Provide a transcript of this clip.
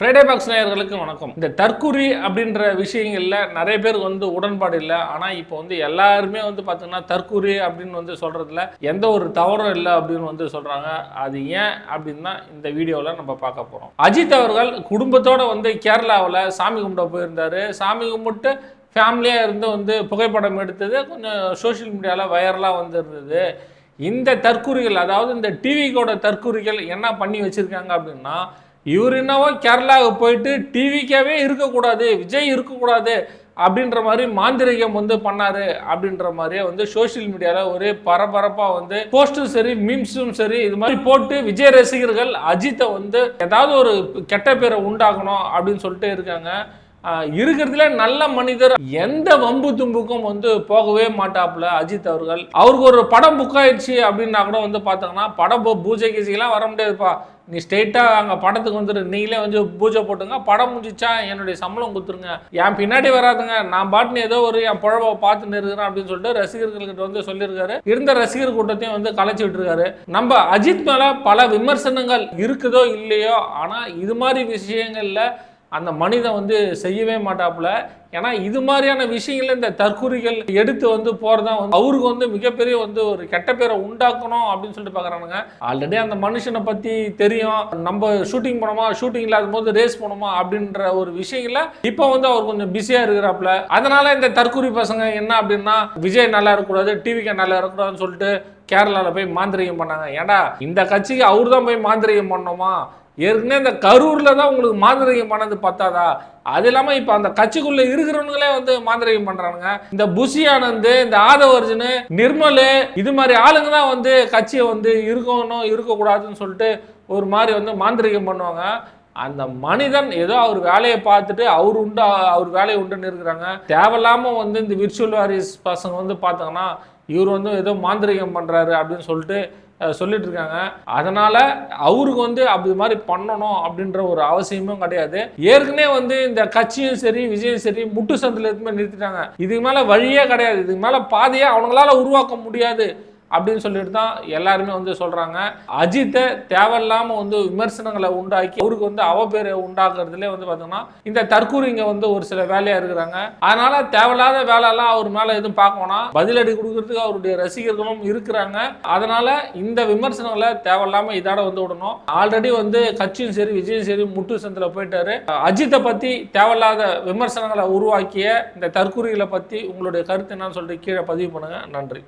Friday box நேயர்களுக்கு வணக்கம். இந்த தற்குறி அப்படின்ற விஷயங்களில் நிறைய பேருக்கு வந்து உடன்பாடு இல்லை. ஆனால் இப்போ வந்து எல்லாருமே வந்து பார்த்தீங்கன்னா தற்குறி அப்படின்னு வந்து சொல்கிறதுல எந்த ஒரு தவறும் இல்லை அப்படின்னு வந்து சொல்கிறாங்க அது ஏன் அப்படின்னு தான் இந்த வீடியோவில் நம்ம பார்க்க போகிறோம் அஜித் அவர்கள் குடும்பத்தோடு வந்து கேரளாவில் சாமி கும்பிட போயிருந்தாரு. சாமி கும்பிட்டு ஃபேமிலியாக இருந்து வந்து புகைப்படம் எடுத்தது. கொஞ்சம் சோஷியல் மீடியாவில் வைரலாக வந்துருந்தது. இந்த தற்குறிகள் அதாவது இந்த டிவிக்கோட தற்குறிகள் என்ன பண்ணி வச்சிருக்காங்க அப்படின்னா இவர் என்னவோ கேரளாவுக்கு போயிட்டு டிவிக்காவே இருக்கக்கூடாது விஜய் இருக்கக்கூடாது அப்படின்ற மாதிரி மாந்திரிகம் வந்து பண்ணாரு அப்படின்ற மாதிரியே வந்து சோஷியல் மீடியாவில் ஒரே பரபரப்பாக வந்து போஸ்டும் சரி மீம்ஸும் சரி இது மாதிரி போட்டு விஜய் ரசிகர்கள் அஜித்தை வந்து ஏதாவது ஒரு கெட்ட பேரை உண்டாக்கணும் அப்படின்னு சொல்லிட்டு இருக்காங்க. இருக்கிறதுல நல்ல மனிதர் எந்த வம்பு தும்புக்கும் வந்து போகவே மாட்டாப்புல அஜித் அவர்கள். அவருக்கு ஒரு படம் புக் ஆயிடுச்சு அப்படின்னா கூட வந்து பார்த்தாங்கன்னா படம் பூஜை கீஜைக்கெல்லாம் வர முடியாதுப்பா. நீ ஸ்ட்ரெயிட்டாக அங்கே படத்துக்கு வந்துடு நீங்களே வந்து பூஜை போட்டுங்க. படம் முடிஞ்சிச்சா என்னுடைய சம்பளம் கொடுத்துருங்க. என் பின்னாடி வராதுங்க. நான் பாட்டுன்னு ஏதோ ஒரு என் புழவை பார்த்துன்னு இருக்கிறேன் அப்படின்னு சொல்லிட்டு ரசிகர்கள்கிட்ட வந்து சொல்லியிருக்காரு. இருந்த ரசிகர் கூட்டத்தையும் வந்து கலைச்சி விட்டுருக்காரு. நம்ம அஜித் மேலே பல விமர்சனங்கள் இருக்குதோ இல்லையோ ஆனால் இது மாதிரி விஷயங்களில் அந்த மனிதன் வந்து செய்யவே மாட்டாப்புல. ஏன்னா இது மாதிரியான விஷயங்கள் இந்த தற்கூறிகள் எடுத்து வந்து போகிறதா வந்து அவருக்கு வந்து மிகப்பெரிய வந்து ஒரு கெட்ட பேரை உண்டாக்கணும் அப்படின்னு சொல்லிட்டு பார்க்குறானுங்க ஆல்ரெடி அந்த மனுஷனை பற்றி தெரியும். நம்ம ஷூட்டிங் போனோமா ஷூட்டிங் இல்லாத போது ரேஸ் போனோமா அப்படின்ற ஒரு விஷயங்கள இப்போ வந்து அவர் கொஞ்சம் பிஸியாக இருக்கிறாப்புல. அதனால இந்த தற்கூறி பசங்க என்ன அப்படின்னா விஜய் நல்லா இருக்கக்கூடாது டிவிக்கு நல்லா இருக்கக்கூடாதுன்னு சொல்லிட்டு கேரளாவில் போய் மாந்திரிகம் பண்ணாங்க. ஏன்டா இந்த கட்சிக்கு அவர் தான் போய் மாந்திரிகம் பண்ணோமா ஏற்கனவே இந்த கரூரில் தான் உங்களுக்கு மாந்திரிகம் பண்ணது பத்தாதா? அது இல்லாமல் இப்போ அந்த கட்சிக்குள்ளே இருக்கிறவங்களே வந்து மாந்திரிகம் பண்ணுறானுங்க இந்த புஷி ஆனந்த் இந்த ஆதவர்ஜுனு நிர்மல் நிர்மலு இது மாதிரி ஆளுங்க தான் வந்து கட்சியை வந்து இருக்கணும் இருக்கக்கூடாதுன்னு சொல்லிட்டு ஒரு மாதிரி வந்து மாந்திரிகம் பண்ணுவாங்க. அந்த மனிதன் ஏதோ அவர் வேலையை பார்த்துட்டு அவர் உண்டு அவர் வேலையை உண்டுன்னு இருக்கிறாங்க. தேவையில்லாமல் வந்து இந்த விர்ச்சுவல் வாரிஸ் பசங்க வந்து பார்த்தாங்கன்னா இவர் வந்து ஏதோ மாந்திரிகம் பண்ணுறாரு அப்படின்னு சொல்லிட்டு சொல்லிட்டு இருக்காங்க. அதனால அவருக்கு வந்து அப்படி மாதிரி பண்ணணும் அப்படின்ற ஒரு அவசியமும் கிடையாது. ஏற்கனவே வந்து இந்த கட்சியும் சரி விஜயும் சரி முட்டு சந்தில் எதுவுமே நிறுத்திட்டாங்க. இதுக்கு மேலே வழியே கிடையாது. இதுக்கு மேலே பாதையே அவங்களால உருவாக்க முடியாது. அப்படின்னு சொல்லிட்டு தான் எல்லாருமே வந்து சொல்கிறாங்க அஜித்தை தேவையில்லாமல் வந்து விமர்சனங்களை உண்டாக்கி அவருக்கு வந்து அவ பேரை உண்டாக்குறதுலே வந்து பார்த்தோம்னா இந்த தற்கூரிங்க வந்து ஒரு சில வேலையாக இருக்கிறாங்க. அதனால தேவையில்லாத வேலையெல்லாம் அவர் மேலே எதுவும் பார்க்கணும் பதிலடி கொடுக்கறதுக்கு அவருடைய ரசிகர்களும் இருக்கிறாங்க. அதனால இந்த விமர்சனங்களை தேவையில்லாமல் இதோட வந்து விடணும். ஆல்ரெடி வந்து கட்சியும் சரி விஜயும் சரி முட்டு சந்தில் போயிட்டாரு. அஜித்தை பற்றி தேவையில்லாத விமர்சனங்களை உருவாக்கிய இந்த தற்கூரிகளை பற்றி உங்களுடைய கருத்து என்னன்னு சொல்லிட்டு கீழே பதிவு பண்ணுங்கள் நன்றி.